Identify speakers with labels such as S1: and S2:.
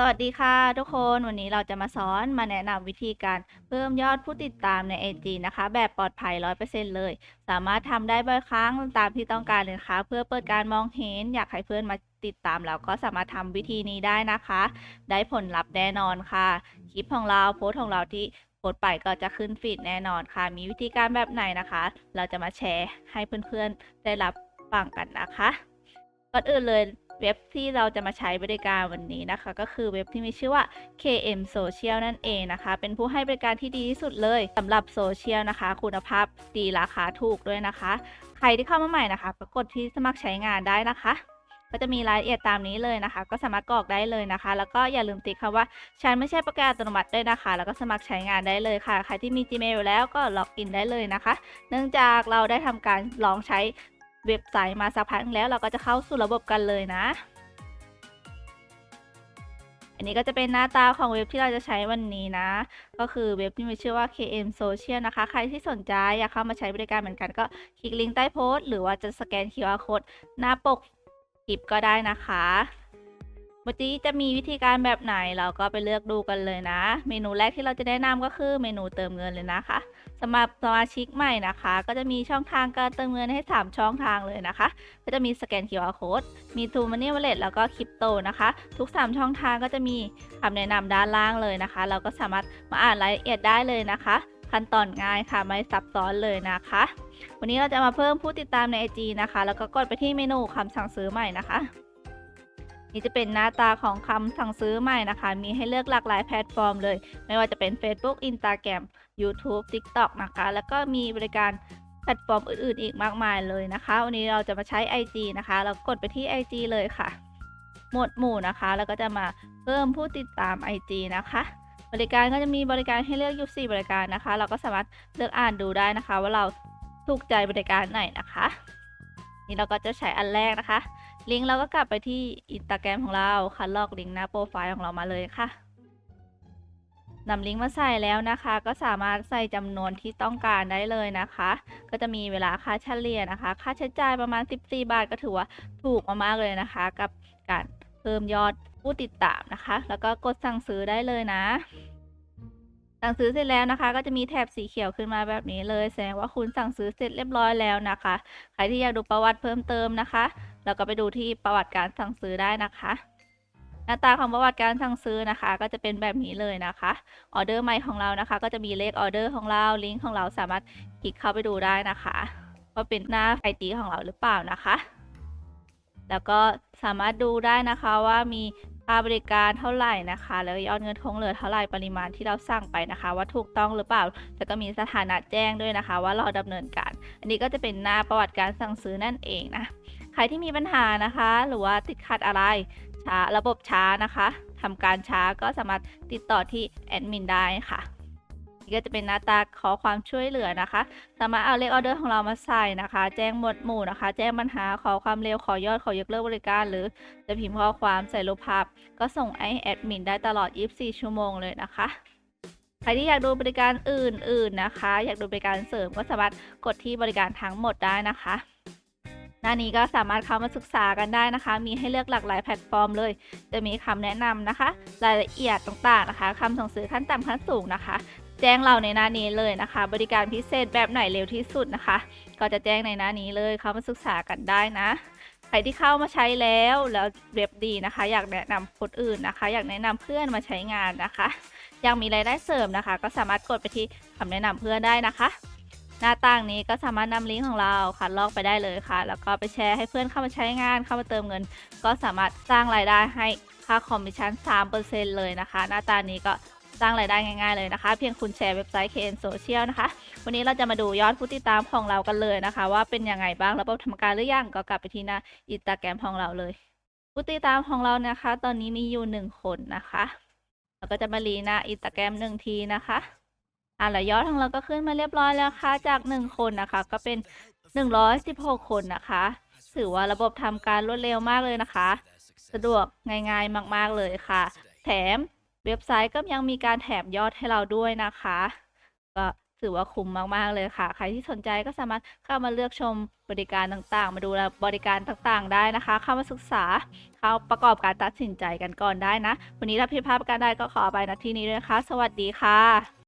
S1: สวัสดีค่ะทุกคนวันนี้เราจะมาสอนมาแนะนำวิธีการเพิ่มยอดผู้ติดตามใน IG นะคะ แบบปลอดภัย 100%เลย สามารถทำได้บ่อยครั้งตามที่ต้องการเลยนะคะ เพื่อเปิดการมองเห็น อยากให้เพื่อนมาติดตามเราก็สามารถทำวิธีนี้ได้นะคะ ได้ผลลัพธ์แน่นอนค่ะ คลิปของเราโพสของเราที่โพสไปก็จะขึ้นฟีดแน่นอนค่ะ มีวิธีการแบบไหนนะคะ เราจะมาแชร์ให้เพื่อนๆได้รับฟังกันนะคะก่อนอื่นเลย เว็บที่เราจะมาใช้บริการวันนี้นะคะ ก็คือเว็บที่มีชื่อว่า KM Social นั่นเองนะคะ เป็นผู้ให้บริการที่ดีที่สุดเลยสำหรับโซเชียลนะคะ คุณภาพดีราคาถูกด้วยนะคะ ใครที่เข้ามาใหม่นะคะก็กดที่สมัครใช้งานได้นะคะ ก็จะมีรายละเอียดตามนี้เลยนะคะ ก็สามารถกรอกได้เลยนะคะ แล้วก็อย่าลืมติ๊กคำว่าฉันไม่ใช่โปรแกรมอัตโนมัติด้วยนะคะ แล้วก็สมัครใช้งานได้เลยค่ะ ใครที่มี Gmail อยู่แล้วก็ล็อกอินได้เลยนะคะ เนื่องจากเราได้ทำการลองใช้ เว็บไซต์มาสักพักแล้วเราก็จะเข้าสู่ระบบกันเลยนะ อันนี้ก็จะเป็นหน้าตาของเว็บที่เราจะใช้วันนี้นะ ก็คือเว็บที่มีชื่อว่า KM Social นะคะ ใครที่สนใจอยากเข้ามาใช้บริการเหมือนกันก็คลิกลิงก์ใต้โพสต์หรือว่าจะสแกน QR Code หน้าปกคลิปก็ได้นะคะ วันนี้จะมีวิธีการแบบไหนเราก็ไปเลือกดูกันเลยนะ เมนูแรกที่เราจะแนะนำก็คือเมนูเติมเงินเลยนะคะสำหรับสมาชิกใหม่นะคะ ก็จะมีช่องทางการเติมเงินให้ 3 ช่องทางเลยนะคะ ก็จะมีสแกน QR Code มี True Money Wallet แล้วก็คริปโตนะคะ ทุก 3 ช่องทางก็จะมีคำแนะนำด้านล่างเลยนะคะ เราก็สามารถมาอ่านรายละเอียดได้เลยนะคะ ขั้นตอนง่ายค่ะไม่ซับซ้อนเลยนะคะ วันนี้เราจะมาเพิ่มผู้ติดตามใน IG นะคะ แล้วก็กดไปที่เมนูคำสั่งซื้อใหม่นะคะ นี่จะเป็นหน้าตาของคำสั่งซื้อใหม่นะคะ มีให้เลือกหลากหลายแพลตฟอร์มเลย ไม่ว่าจะเป็น Facebook Instagram YouTube TikTok นะคะ แล้วก็มีบริการแพลตฟอร์มอื่นๆ อีกมากมายเลยนะคะ วันนี้เราจะมาใช้ IG นะคะ เรากดไปที่ IG เลยค่ะ หมวดหมู่นะคะ แล้วก็จะมาเพิ่มผู้ติดตาม IG นะคะ บริการก็จะมีบริการให้เลือกอยู่4บริการนะคะ เราก็สามารถเลือกอ่านดูได้นะคะ ว่าเราถูกใจบริการไหนนะคะ นี่เราก็จะใช้อันแรกนะคะ ลิงก์เราก็กลับไปที่อินสตาแกรมของเราคัดลอกลิงก์หน้าโปรไฟล์ของเรามาเลยค่ะนำลิงก์มาใส่แล้วนะคะ ก็สามารถใส่จำนวนที่ต้องการได้เลยนะคะ ก็จะมีเวลาค่าเฉลี่ยนะคะ ค่าใช้จ่ายประมาณ 14 บาทก็ถือว่าถูกมากๆเลยนะคะ กับการเพิ่มยอดผู้ติดตามนะคะ แล้วก็กดสั่งซื้อได้เลยนะ สั่งซื้อเสร็จแล้วนะคะ ก็จะมีแถบสีเขียวขึ้นมาแบบนี้เลย แสดงว่าคุณสั่งซื้อเสร็จเรียบร้อยแล้วนะคะ ใครที่อยากดูประวัติเพิ่มเติมนะคะ แล้วก็ไปดูที่ประวัติการสั่งซื้อได้นะคะ หน้าตาของประวัติการสั่งซื้อนะคะ ก็จะเป็นแบบนี้เลยนะคะออเดอร์ใหม่ของเรานะคะ ก็จะมีเลขออเดอร์ของเราลิงก์ของเราสามารถคลิกเข้าไปดูได้นะคะว่าเป็นหน้าไอจีของเราหรือเปล่านะคะ แล้วก็สามารถดูได้นะคะว่ามี ค่าบริการเท่าไหร่นะคะ แล้วยอดเงินคงเหลือเท่าไหร่ปริมาณที่เราสั่งไปนะคะ ว่าถูกต้องหรือเปล่า แล้วก็มีสถานะแจ้งด้วยนะคะ ว่าเราดำเนินการ อันนี้ก็จะเป็นหน้าประวัติการสั่งซื้อนั่นเองนะ ใครที่มีปัญหานะคะ หรือว่าติดขัดอะไรช้าระบบช้านะคะทำการช้าก็สามารถติดต่อที่แอดมินได้ค่ะ นี่ก็จะเป็นหน้าตาขอความช่วยเหลือนะคะ สามารถเอาเลขออเดอร์ของเรามาใส่นะคะ แจ้งหมวดหมู่นะคะ แจ้งปัญหาขอความเร็วขอยอดขอยกเลิกบริการ หรือจะพิมพ์ข้อความใส่รูปภาพ ก็ส่งไอแอดมินได้ตลอด 24 ชั่วโมงเลยนะคะใครที่อยากดูบริการอื่นๆนะคะ อยากดูบริการเสริมก็สามารถกดที่บริการทั้งหมดได้นะคะหน้านี้ก็สามารถเข้ามาศึกษากันได้นะคะ มีให้เลือกหลากหลายแพลตฟอร์มเลย จะมีคำแนะนำนะคะ รายละเอียดต่างๆนะคะคำสั่งซื้อขั้นต่ำขั้นสูงนะคะ แจ้งเราในหน้านี้เลยนะคะ บริการพิเศษแบบไหนเร็วที่สุดนะคะ ก็จะแจ้งในหน้านี้เลยเข้ามาศึกษากันได้นะใครที่เข้ามาใช้แล้วแล้วเว็บดีนะคะ อยากแนะนำคนอื่นนะคะ อยากแนะนำเพื่อนมาใช้งานนะคะยังมีรายได้เสริมนะคะ ก็สามารถกดไปที่คำแนะนำเพื่อนได้นะคะ หน้าต่างนี้ก็สามารถนำลิงก์ของเราคัดลอกไปได้เลยค่ะ แล้วก็ไปแชร์ให้เพื่อนเข้ามาใช้งาน เข้ามาเติมเงิน ก็สามารถสร้างรายได้ให้ค่าคอมมิชชั่น3%เลยนะคะ หน้าตานี้ก็ สร้างรายได้ง่ายๆเลยนะคะ เพียงคุณแชร์เว็บไซต์ KN Social นะคะ วันนี้เราจะมาดูยอดผู้ติดตามของเรากันเลยนะคะ ว่าเป็นยังไงบ้างระบบทำการหรือยังก็กลับไปที่หน้าอินสตาแกรมของเราเลย ผู้ติดตามของเรานะคะ ตอนนี้มีอยู่หนึ่งคนนะคะเราก็จะมารีหน้าอินสตาแกรมหนึ่งทีนะคะอ่าแล้วยอดของเราก็ขึ้นมาเรียบร้อยแล้วค่ะจาก1คนนะคะ ก็เป็น116คนนะคะ ถือว่าระบบทำการรวดเร็วมากเลยนะคะ สะดวกง่ายๆมาก ๆเลยค่ะ แถม เว็บไซต์ก็ยังมีการแถมยอดให้เราด้วยนะคะ ก็ถือว่าคุ้มมากๆเลยค่ะ ใครที่สนใจก็สามารถเข้ามาเลือกชมบริการต่างๆ มาดูแลบริการต่างๆ ได้นะคะ เข้ามาศึกษา เข้าประกอบการตัดสินใจกันก่อนได้นะ วันนี้ถ้าผิดพลาดประการใดก็ขอไปณที่นี้ด้วยนะคะ สวัสดีค่ะ